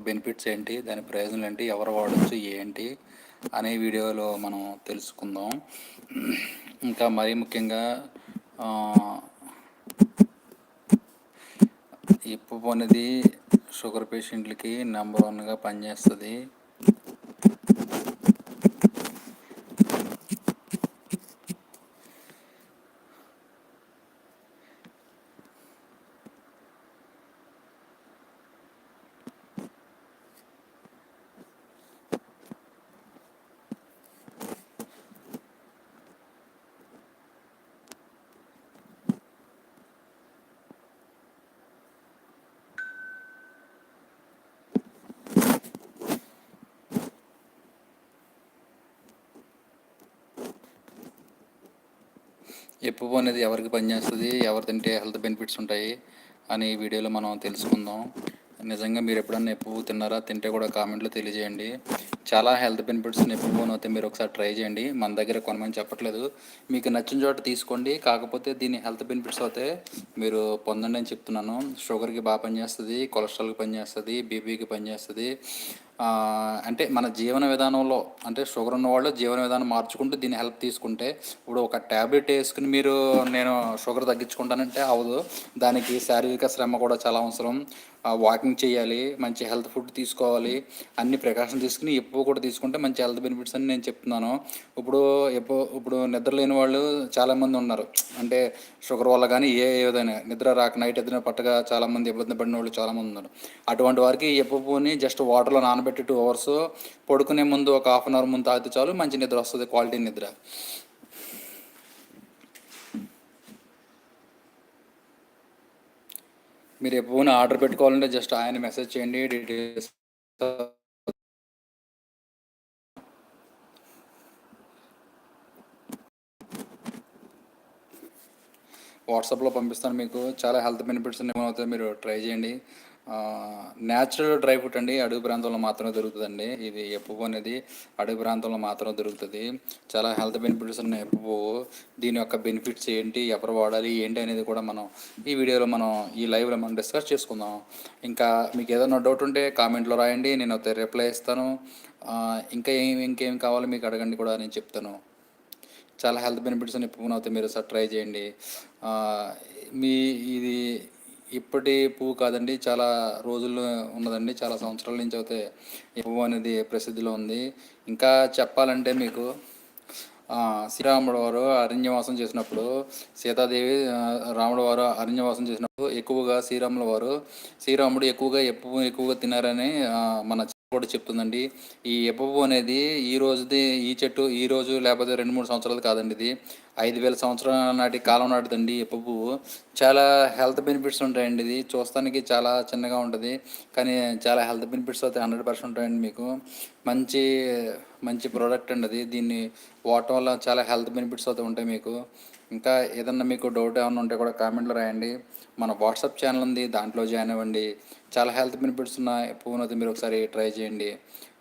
Benefits ఏంటి? దాని ప్రయోజనాలు ఏంటి? ఎవరు వాడచ్చు? ఏంటి? అనే వీడియోలో మనం తెలుసుకుందాం. ఇంకా మరీ ముఖ్యంగా ఇప్పు అనేది షుగర్ పేషెంట్లకి నెంబర్ వన్గా పనిచేస్తుంది. ఎప్పు అనేది ఎవరికి పనిచేస్తుంది ఎవరు తింటే హెల్త్ బెనిఫిట్స్ ఉంటాయి అని వీడియోలో మనం తెలుసుకుందాం. నిజంగా మీరు ఎప్పుడన్నా ఎప్పు తిన్నారా? తింటే కూడా కామెంట్లో తెలియజేయండి. చాలా హెల్త్ బెనిఫిట్స్ ఎప్పు అయితే మీరు ఒకసారి ట్రై చేయండి. మన దగ్గర కొనమని చెప్పట్లేదు. మీకు నచ్చిన చోట తీసుకోండి. కాకపోతే దీని హెల్త్ బెనిఫిట్స్ అయితే మీరు పొందండి అని చెప్తున్నాను. షుగర్కి బాగా పనిచేస్తుంది కొలెస్ట్రాల్కి పనిచేస్తుంది బీపీకి పనిచేస్తుంది. అంటే మన జీవన విధానంలో అంటే షుగర్ ఉన్న వాళ్ళు జీవన విధానం మార్చుకుంటూ దీన్ని హెల్ప్ తీసుకుంటే ఇప్పుడు ఒక ట్యాబ్లెట్ వేసుకుని మీరు నేను షుగర్ తగ్గించుకుంటానంటే అవదు దానికి శారీరక శ్రమ కూడా చాలా అవసరం. వాకింగ్ చేయాలి మంచి హెల్త్ ఫుడ్ తీసుకోవాలి అన్ని ప్రికాషన్ తీసుకుని ఎప్పుడు కూడా తీసుకుంటే మంచి హెల్త్ బెనిఫిట్స్ అని నేను చెప్తున్నాను. ఇప్పుడు ఎప్పుడు ఇప్పుడు నిద్ర లేని వాళ్ళు చాలామంది ఉన్నారు. అంటే షుగర్ వల్ల కానీ ఏ ఏదైనా నిద్ర రాక నైట్ ఎదురు పట్టగా చాలామంది ఇబ్బంది పడిన వాళ్ళు చాలామంది ఉన్నారు. అటువంటి వారికి ఎప్పుని జస్ట్ వాటర్లో నానబెట్టి టూ అవర్స్ పడుకునే ముందు ఒక హాఫ్ అన్ అవర్ ముందు తాగితే చాలు మంచి నిద్ర వస్తుంది క్వాలిటీ నిద్ర. మీరు ఎప్పుడు ఆర్డర్ పెట్టుకోవాలంటే జస్ట్ ఆయన మెసేజ్ చేయండి డీటెయిల్స్. వాట్సాప్లో పంపిస్తాను మీకు. చాలా హెల్త్ బెనిఫిట్స్ ఏమవుతాయి మీరు ట్రై చేయండి. న్యాచురల్ డ్రై ఫ్రూట్ అండి అడవి ప్రాంతంలో మాత్రమే దొరుకుతుందండి. ఇది ఎప్పుపు అనేది అడవి ప్రాంతంలో మాత్రమే దొరుకుతుంది. చాలా హెల్త్ బెనిఫిట్స్ ఉన్నాయి ఎప్పుపు దీని యొక్క బెనిఫిట్స్ ఏంటి ఎవరు వాడాలి ఏంటి అనేది కూడా మనం ఈ వీడియోలో మనం ఈ లైవ్లో మనం డిస్కస్ చేసుకుందాం. ఇంకా మీకు ఏదైనా డౌట్ ఉంటే కామెంట్లో రాయండి నేను అయితే రిప్లై ఇస్తాను. ఇంకా ఏం ఇంకేం కావాలో మీకు అడగండి కూడా నేను చెప్తాను. చాలా హెల్త్ బెనిఫిట్స్ అని ఎప్పుడు అవుతాయి మీరు సార్ ట్రై చేయండి. మీ ఇది ఇప్పటి పువ్వు కాదండి చాలా రోజుల్లో ఉన్నదండి చాలా సంవత్సరాల నుంచి అయితే ఈ పువ్వు అనేది ప్రసిద్ధిలో ఉంది. ఇంకా చెప్పాలంటే మీకు శ్రీరాముడు వారు అరణ్యవాసం చేసినప్పుడు సీతాదేవి రాముడు వారు అరణ్యవాసం చేసినప్పుడు ఎక్కువగా శ్రీరాముల వారు శ్రీరాముడు ఎక్కువగా ఎప్పు ఎక్కువగా తినారని మన కూడా చెప్తుందండి. ఈ ఎప్పపు అనేది ఈ రోజుది ఈ చెట్టు ఈ రోజు లేకపోతే రెండు మూడు సంవత్సరాలు కాదండి ఇది. ఐదు వేల సంవత్సరాల నాటి కాలం నాటిదండి ఎప్పపు చాలా హెల్త్ బెనిఫిట్స్ ఉంటాయండి ఇది. చూస్తానికి చాలా చిన్నగా ఉంటుంది. కానీ చాలా హెల్త్ బెనిఫిట్స్ అయితే హండ్రెడ్ పర్సెంట్ ఉంటాయండి మీకు. మంచి మంచి ప్రోడక్ట్ అండి అది. దీన్ని వాడటం వల్ల చాలా హెల్త్ బెనిఫిట్స్ అయితే ఉంటాయి మీకు. ఇంకా ఏదన్నా మీకు డౌట్ ఏమైనా ఉంటే కూడా కామెంట్లో రాయండి. మన వాట్సాప్ ఛానల్ ఉంది దాంట్లో జాయిన్ అవ్వండి. చాలా హెల్త్ బెనిఫిట్స్ ఉన్నాయి ఫోన్ మీరు ఒకసారి ట్రై చేయండి.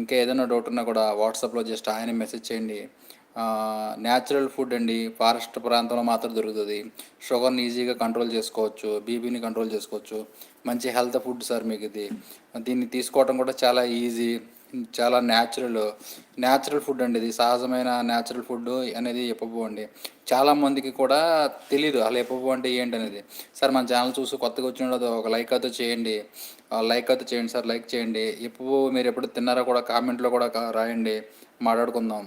ఇంకా ఏదైనా డౌట్ ఉన్నా కూడా వాట్సాప్లో జస్ట్ ఆయన మెసేజ్ చేయండి. న్యాచురల్ ఫుడ్ అండి ఫారెస్ట్ ప్రాంతంలో మాత్రం దొరుకుతుంది. షుగర్ని ఈజీగా కంట్రోల్ చేసుకోవచ్చు బీపీని కంట్రోల్ చేసుకోవచ్చు. మంచి హెల్త్ ఫుడ్ సార్ మీకు ఇది. దీన్ని తీసుకోవడం కూడా చాలా ఈజీ చాలా న్యాచురల్ న్యాచురల్ ఫుడ్ అండి ఇది. సహజమైన న్యాచురల్ ఫుడ్ అనేది ఎప్పబు అండి చాలామందికి కూడా తెలియదు అలా ఎప్పబు అంటే ఏంటి అనేది సార్ మన ఛానల్ చూసి కొత్తగా వచ్చిన ఒక లైక్ అయితే చేయండి. లైక్ అయితే చేయండి సార్ లైక్ చేయండి. ఎప్పుడు మీరు ఎప్పుడు తిన్నారో కూడా కామెంట్లో కూడా రాయండి. మాట్లాడుకుందాం.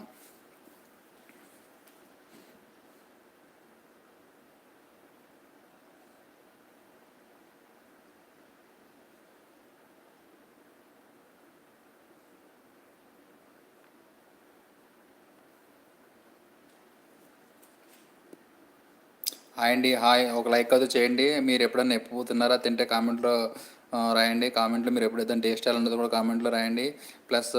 హాయ్ అండి హాయ్. ఒక లైక్ అది చేయండి. మీరు ఎప్పుడైనా ఎప్పుడు తిన్నారా తింటే కామెంట్లో రాయండి. కామెంట్లో మీరు ఎప్పుడైతే టేస్ట్ ఎలా కూడా కామెంట్లో రాయండి. ప్లస్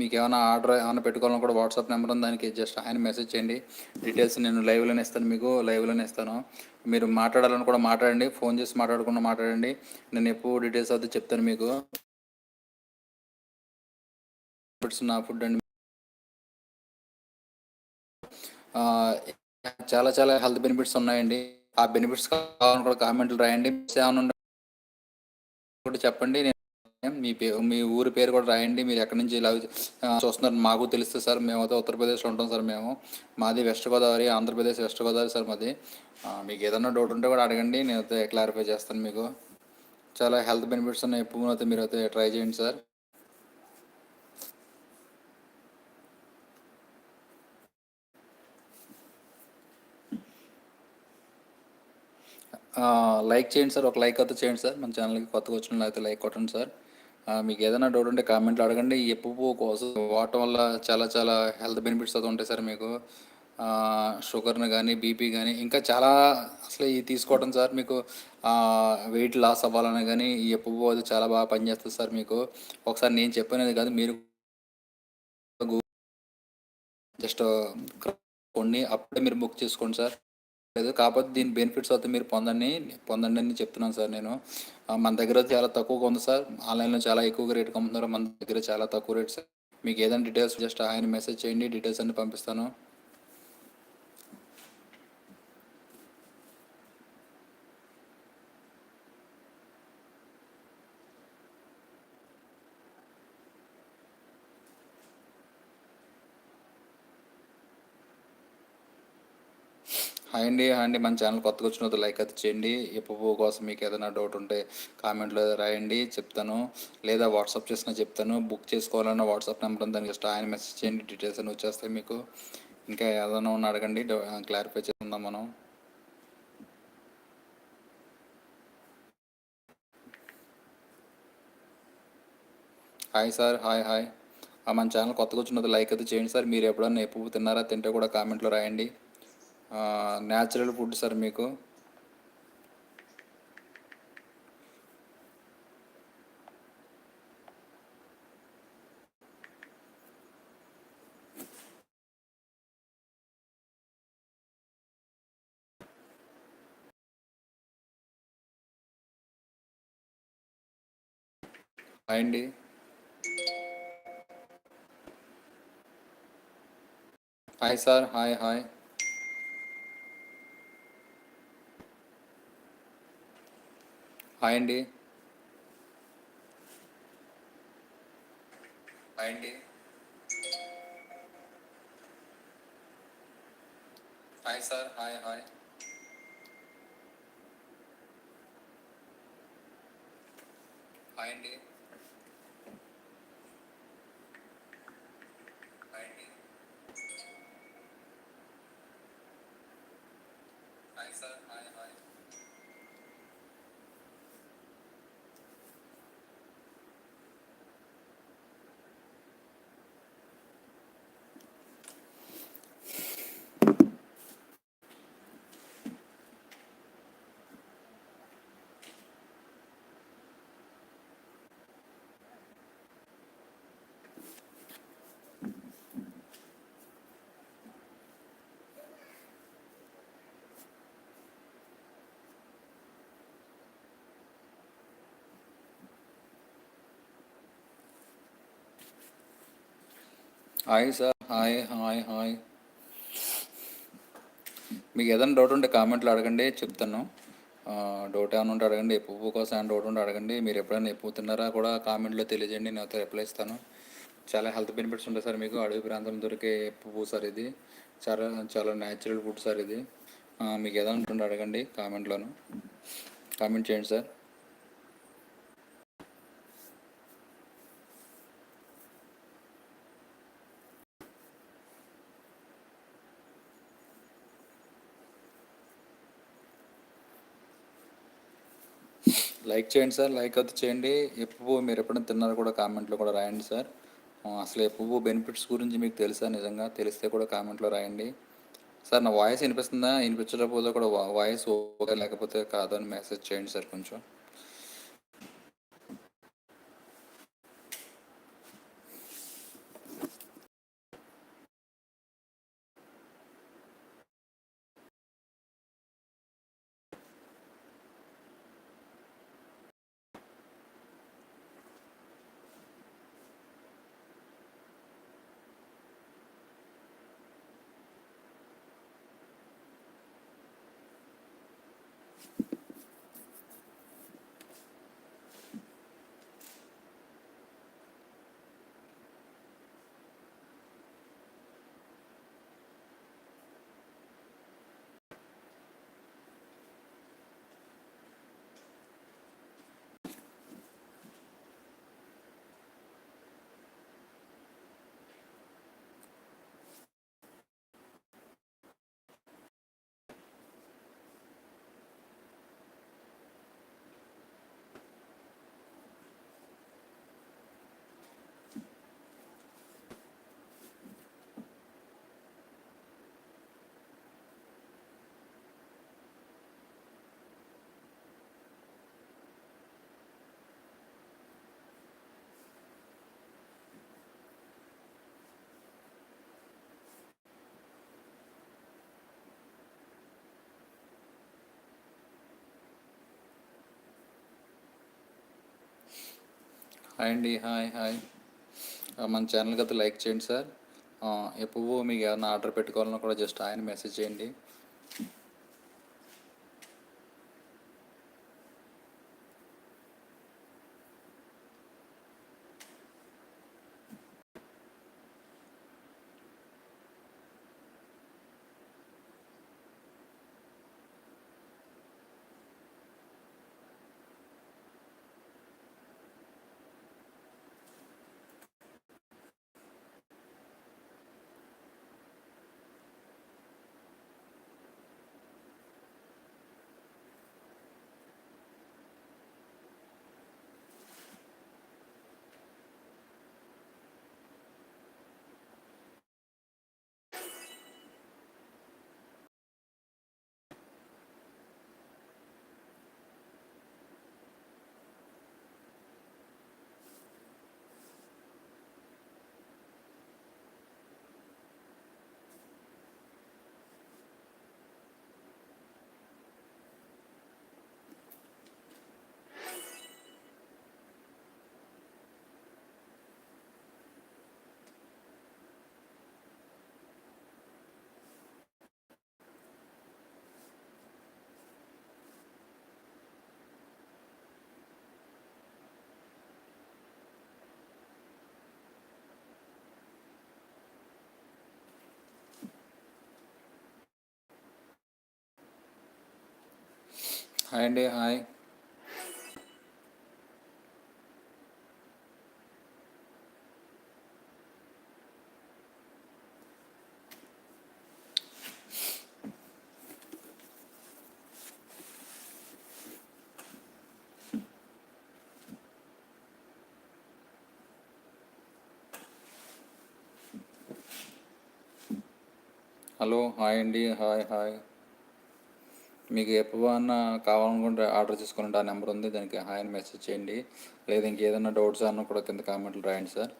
మీకు ఏమైనా ఆర్డర్ ఏమైనా పెట్టుకోవాలని కూడా వాట్సాప్ నెంబర్ ఉంది. దానికి జస్ట్ ఆయన మెసేజ్ చేయండి. డీటెయిల్స్ నేను లైవ్లోనే ఇస్తాను మీకు. లైవ్లోనే ఇస్తాను. మీరు మాట్లాడాలని కూడా మాట్లాడండి. ఫోన్ చేసి మాట్లాడకుండా మాట్లాడండి. నేను ఎప్పుడు డీటెయిల్స్ అయితే చెప్తాను మీకు. నా ఫుడ్ అండి చాలా చాలా హెల్త్ బెనిఫిట్స్ ఉన్నాయండి. ఆ బెనిఫిట్స్ కావాలని కూడా కామెంట్లు రాయండి. ఏమైనా కూడా చెప్పండి. నేను మీ పేరు మీ ఊరి పేరు కూడా రాయండి. మీరు ఎక్కడి నుంచి ఇలా చూస్తున్నారు మాకు తెలుస్తుంది సార్. మేమైతే ఉత్తరప్రదేశ్లో ఉంటాం సార్ మేము. మాది west Godavari Andhra Pradesh west Godavari sir మాది. మీకు ఏదైనా డౌట్ ఉంటే కూడా అడగండి. నేనైతే క్లారిఫై చేస్తాను మీకు. చాలా హెల్త్ బెనిఫిట్స్ ఉన్నాయి. ఎప్పుడు అయితే మీరు అయితే ట్రై చేయండి సార్. లైక్ చేయండి సార్ ఒక లైక్ అయితే చేయండి సార్. మన ఛానల్కి కొత్తగా వచ్చిన అయితే లైక్ కొట్టండి సార్. మీకు ఏదైనా డౌట్ ఉంటే కామెంట్లో అడగండి. ఈ ఎప్పు పువ్వు కోసం వాడటం వల్ల చాలా చాలా హెల్త్ బెనిఫిట్స్ అయితే ఉంటాయి సార్ మీకు. షుగర్ని కానీ బీపీ కానీ ఇంకా చాలా అసలు ఇది తీసుకోవడం సార్ మీకు. వెయిట్ లాస్ అవ్వాలని కానీ ఈ ఎప్పు పువ్వు అది చాలా బాగా పనిచేస్తుంది సార్ మీకు. ఒకసారి నేను చెప్పినది కాదు మీరు జస్ట్ కొన్ని అప్పుడే మీరు బుక్ చేసుకోండి సార్. లేదు. కాకపోతే దీని బెనిఫిట్స్ అయితే మీరు పొందండి. పొందండి అని చెప్తున్నాను సార్ నేను. మన దగ్గర చాలా తక్కువగా ఉంది సార్. ఆన్లైన్లో చాలా ఎక్కువగా రేట్ అమ్ముతున్నారు. మన దగ్గర చాలా తక్కువ రేట్ సార్. మీకు ఏదైనా డీటెయిల్స్ జస్ట్ ఆయన మెసేజ్ చేయండి. డీటెయిల్స్ అన్ని పంపిస్తాను. హాయ్ అండి హాయ్ అండి మన ఛానల్ కొత్తగా వచ్చిన లైక్ అయితే చేయండి. ఎప్పుడు కోసం మీకు ఏదైనా డౌట్ ఉంటే కామెంట్లో రాయండి చెప్తాను. లేదా వాట్సాప్ చేసినా చెప్తాను. బుక్ చేసుకోవాలన్న వాట్సాప్ నెంబర్ దానికి జస్ట్ ఆయన మెసేజ్ చేయండి డీటెయిల్స్ అని వచ్చేస్తాయి మీకు. ఇంకా ఏదైనా ఉన్న అడగండి క్లారిఫై చేసుకుందాం మనం. Hi sir hi hi. ఆ, మన ఛానల్ కొత్తగా వచ్చినది లైక్ అయితే చేయండి సార్. మీరు ఎప్పుడన్నా ఎప్పుడు తిన్నారా తింటే కూడా కామెంట్లో రాయండి. న్యాచురల్ ఫుడ్ సార్ మీకు. హాయ్ అండి hi sir hi hi. Hi అండి హాయ్ అండి hi sir hi hi hi అండి హాయ్ అండి hi sir hi hi hi sir hi hi hi. మీకు ఏదైనా డౌట్ ఉంటే కామెంట్లో అడగండి చెప్తాను. డౌట్ ఏమైనా ఉంటే అడగండి పువ్వు కోసం ఏమైనా డౌట్ ఉంటే అడగండి. మీరు ఎప్పుడైనా ఎప్పుడు తిన్నారా కూడా కామెంట్లో తెలియజేయండి నేను అయితే రిప్లై ఇస్తాను. చాలా హెల్త్ బెనిఫిట్స్ ఉంటాయి సార్ మీకు అడవి ప్రాంతం దొరికే పువ్వు సార్ ఇది. చాలా చాలా న్యాచురల్ ఫుడ్ సార్ ఇది. మీకు ఏదైనా ఉంటుంటే అడగండి కామెంట్లోను కామెంట్ చేయండి సార్. లైక్ చేయండి సార్ లైక్ అయితే చేయండి. ఎప్పుడు మీరు ఎప్పుడైనా తిన్నారో కూడా కామెంట్లో కూడా రాయండి సార్. అసలు ఎప్పుడు బెనిఫిట్స్ గురించి మీకు తెలుసా నిజంగా? తెలిస్తే కూడా కామెంట్లో రాయండి. సార్ నా వాయిస్ వినిపిస్తుందా? వినిపించకపోతే కూడా వాయిస్ ఓకే లేకపోతే కాదని మెసేజ్ చేయండి సార్ కొంచెం. హాయ్ అండి హాయ్ హాయ్ మన ఛానల్కి అయితే లైక్ చేయండి సార్ uh, ఎప్పుడు మీకు ఏమైనా ఆర్డర్ పెట్టుకోవాలన్నా కూడా జస్ట్ ఆయన మెసేజ్ చేయండి. హాయ్ అండి హాయ్ హలో హాయ్ అండి హాయ్ హాయ్ మీకు ఎప్పుడన్నా కావాలనుకుంటే ఆర్డర్ చేసుకోవాలంటే ఆ నెంబర్ ఉంది దానికి హాయ్ అని మెసేజ్ చేయండి. లేదా ఇంకేదైనా డౌట్స్ అన్నా కూడా కింద కామెంట్లు రాయండి సార్.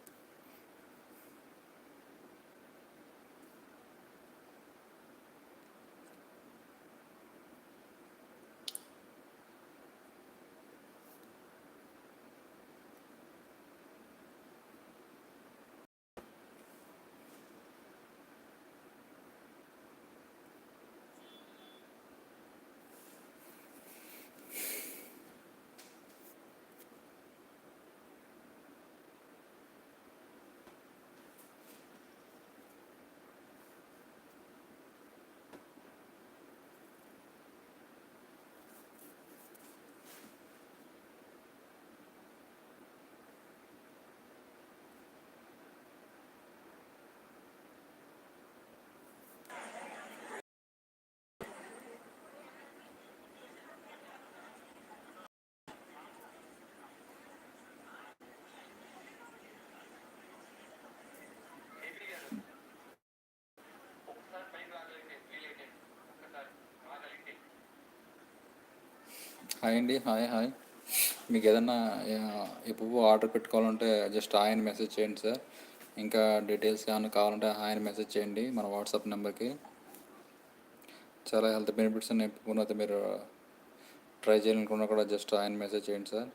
హాయ్ అండి హాయ్ హాయ్. మీకు ఏదన్నా ఎప్పుడు ఆర్డర్ పెట్టుకోవాలంటే జస్ట్ ఆయన మెసేజ్ చేయండి సార్. ఇంకా డీటెయిల్స్ ఏమైనా కావాలంటే హాయ్ అని మెసేజ్ చేయండి మన వాట్సాప్ నెంబర్కి. చాలా హెల్త్ బెనిఫిట్స్ ఉన్నాయి ఎప్పుడు అయితే మీరు ట్రై చేయాలనుకున్నా కూడా జస్ట్ ఆయన మెసేజ్ చేయండి సార్.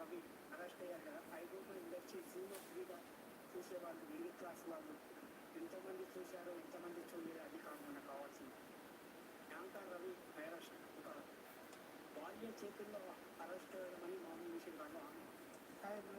రవి అరెస్ట్ అయ్యారు కదా ఐగోమా ఇండస్ట్రీ సినిమా ఫ్రీగా చూసేవాళ్ళు మిడిల్ క్లాస్ వాళ్ళు. ఎంతమంది చూశారో ఎంతమంది చూడలేదు అది కాదు మనకు కావాల్సింది. యాంకర్ రవి అరెస్ట్ ఒక బాల్య చేతుల్లో అరెస్ట్ అయ్యడమని మామూలు విషయం కాదు. కానీ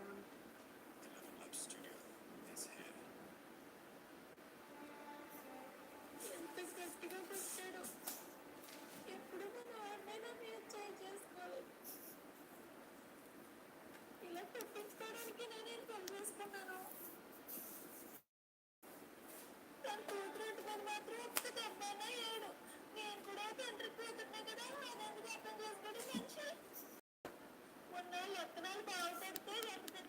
మాత్రం ఒక్క ఏడు నేను కూడా కదా ఎందుకు అర్థం మనిషి బాగుపడితే లేకపోతే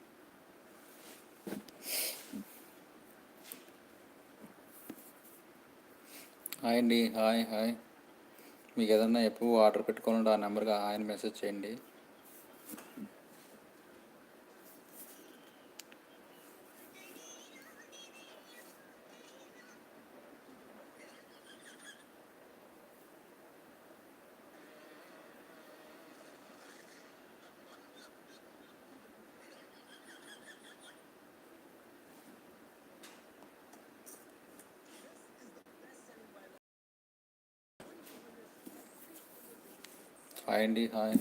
హాయ్ అండి హాయ్ హాయ్ మీకు ఏదన్నా ఎప్పుడు ఆర్డర్ పెట్టుకోవాలంటే ఆ నెంబర్కి ఆయన మెసేజ్ చేయండి హాయ్ అండి హాయ్